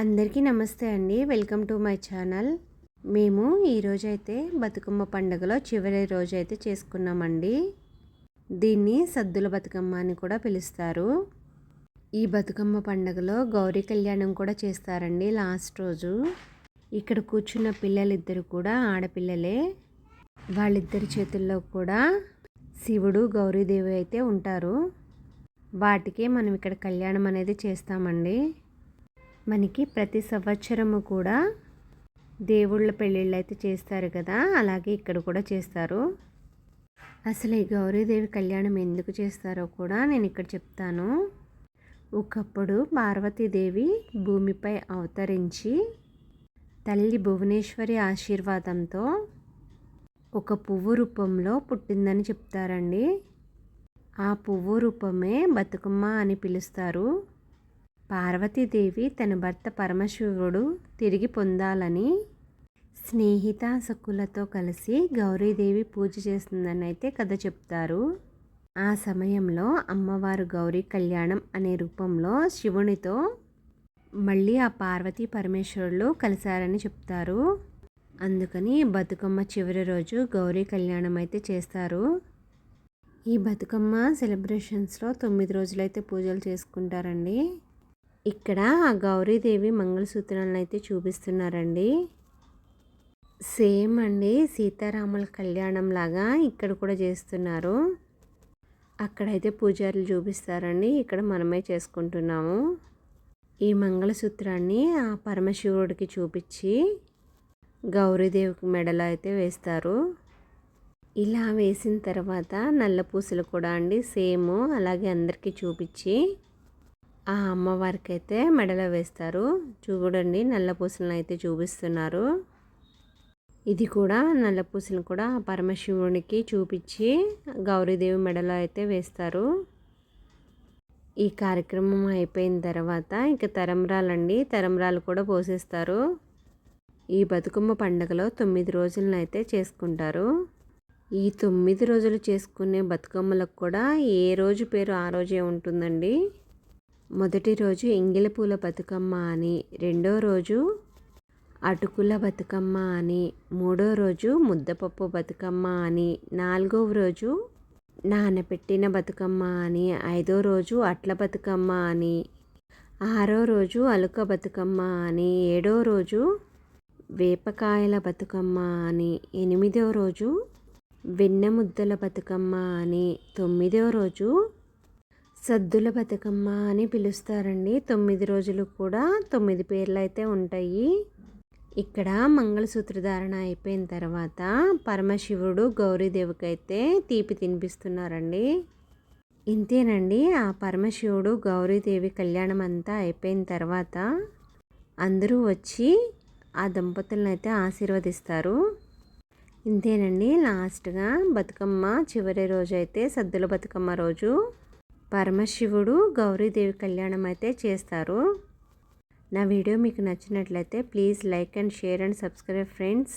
అందరికీ నమస్తే అండి. Welcome to my channel. మేము ఈరోజైతే బతుకమ్మ పండుగలో చివరి రోజు అయితే చేసుకున్నామండి. దీన్ని సద్దుల బతుకమ్మ అని కూడా పిలుస్తారు. ఈ బతుకమ్మ పండుగలో గౌరీ కళ్యాణం కూడా చేస్తారండి లాస్ట్ రోజు. ఇక్కడ కూర్చున్న పిల్లలిద్దరు కూడా ఆడపిల్లలే. వాళ్ళిద్దరి చేతుల్లో కూడా శివుడు గౌరీదేవి అయితే ఉంటారు. వాటికే మనం ఇక్కడ కళ్యాణం అనేది చేస్తామండి. మనకి ప్రతి సంవత్సరము కూడా దేవుళ్ళ పెళ్ళిళ్ళు అయితే చేస్తారు కదా అలాగే ఇక్కడ కూడా చేస్తారు. అసలు ఈ గౌరీదేవి కళ్యాణం ఎందుకు చేస్తారో కూడా నేను ఇక్కడ చెప్తాను. ఒకప్పుడు పార్వతీదేవి భూమిపై అవతరించి తల్లి భువనేశ్వరి ఆశీర్వాదంతో ఒక పువ్వు రూపంలో పుట్టిందని చెప్తారండి. ఆ పువ్వు రూపమే బతుకమ్మ అని పిలుస్తారు. పార్వతీదేవి తన భర్త పరమశివుడు తిరిగి పొందాలని స్నేహిత సక్కులతో కలిసి గౌరీదేవి పూజ చేస్తుందని అయితే కథ చెప్తారు. ఆ సమయంలో అమ్మవారు గౌరీ కళ్యాణం అనే రూపంలో శివునితో మళ్ళీ ఆ పార్వతీ పరమేశ్వరులు కలిశారని చెప్తారు. అందుకని బతుకమ్మ చివరి రోజు గౌరీ కళ్యాణం అయితే చేస్తారు. ఈ బతుకమ్మ సెలబ్రేషన్స్లో తొమ్మిది రోజులైతే పూజలు చేసుకుంటారండి. ఇక్కడ ఆ గౌరీదేవి మంగళసూత్రాలను అయితే చూపిస్తున్నారండి. సేమ్ అండి సీతారాముల కళ్యాణం లాగా ఇక్కడ కూడా చేస్తున్నారు. అక్కడైతే పూజారులు చూపిస్తారండి. ఇక్కడ మనమే చేసుకుంటున్నాము. ఈ మంగళసూత్రాన్ని ఆ పరమశివుడికి చూపించి గౌరీదేవికి మెడలో అయితే వేస్తారు. ఇలా వేసిన తర్వాత నల్ల పూసలు కూడా అండి సేమ్ అలాగే అందరికీ చూపించి ఆ అమ్మవారికి అయితే మెడలో వేస్తారు. చూడండి నల్ల పూసలను అయితే చూపిస్తున్నారు. ఇది కూడా నల్ల పూసలను కూడా పరమశివునికి చూపించి గౌరీదేవి మెడలో అయితే వేస్తారు. ఈ కార్యక్రమం అయిపోయిన తర్వాత ఇంకా తరంరాలండి తరంరాలు కూడా పోసేస్తారు. ఈ బతుకమ్మ పండుగలో తొమ్మిది రోజులను అయితే చేసుకుంటారు. ఈ తొమ్మిది రోజులు చేసుకునే బతుకమ్మలకు కూడా ఏ రోజు పేరు ఆ రోజే ఉంటుందండి. మొదటి రోజు ఎంగిలి పూల బతుకమ్మ అని రెండో రోజు అటుకుల బతుకమ్మ అని మూడో రోజు ముద్దపప్పు బతుకమ్మ అని నాలుగవ రోజు నానపెట్టిన బతుకమ్మ అని ఐదో రోజు అట్ల బతుకమ్మ అని ఆరో రోజు అలుక బతుకమ్మ అని ఏడో రోజు వేపకాయల బతుకమ్మ అని ఎనిమిదో రోజు వెన్నె ముద్దల బతుకమ్మ అని తొమ్మిదో రోజు సద్దుల బతుకమ్మ అని పిలుస్తారండి. తొమ్మిది రోజులు కూడా తొమ్మిది పేర్లు అయితే ఉంటాయి. ఇక్కడ మంగళసూత్ర ధారణ అయిపోయిన తర్వాత పరమశివుడు గౌరీదేవికి అయితే తీపి తినిపిస్తున్నారండి. ఇంతేనండి ఆ పరమశివుడు గౌరీదేవి కళ్యాణం అంతా అయిపోయిన తర్వాత అందరూ వచ్చి ఆ దంపతులను అయితే ఆశీర్వదిస్తారు. ఇంతేనండి లాస్ట్గా బతుకమ్మ చివరి రోజు అయితే సద్దుల బతుకమ్మ రోజు. పరమశివుడు గౌరీదేవి కళ్యాణం అయితే చేస్తారు. నా వీడియో మీకు నచ్చినట్లయితే please like and share and subscribe friends.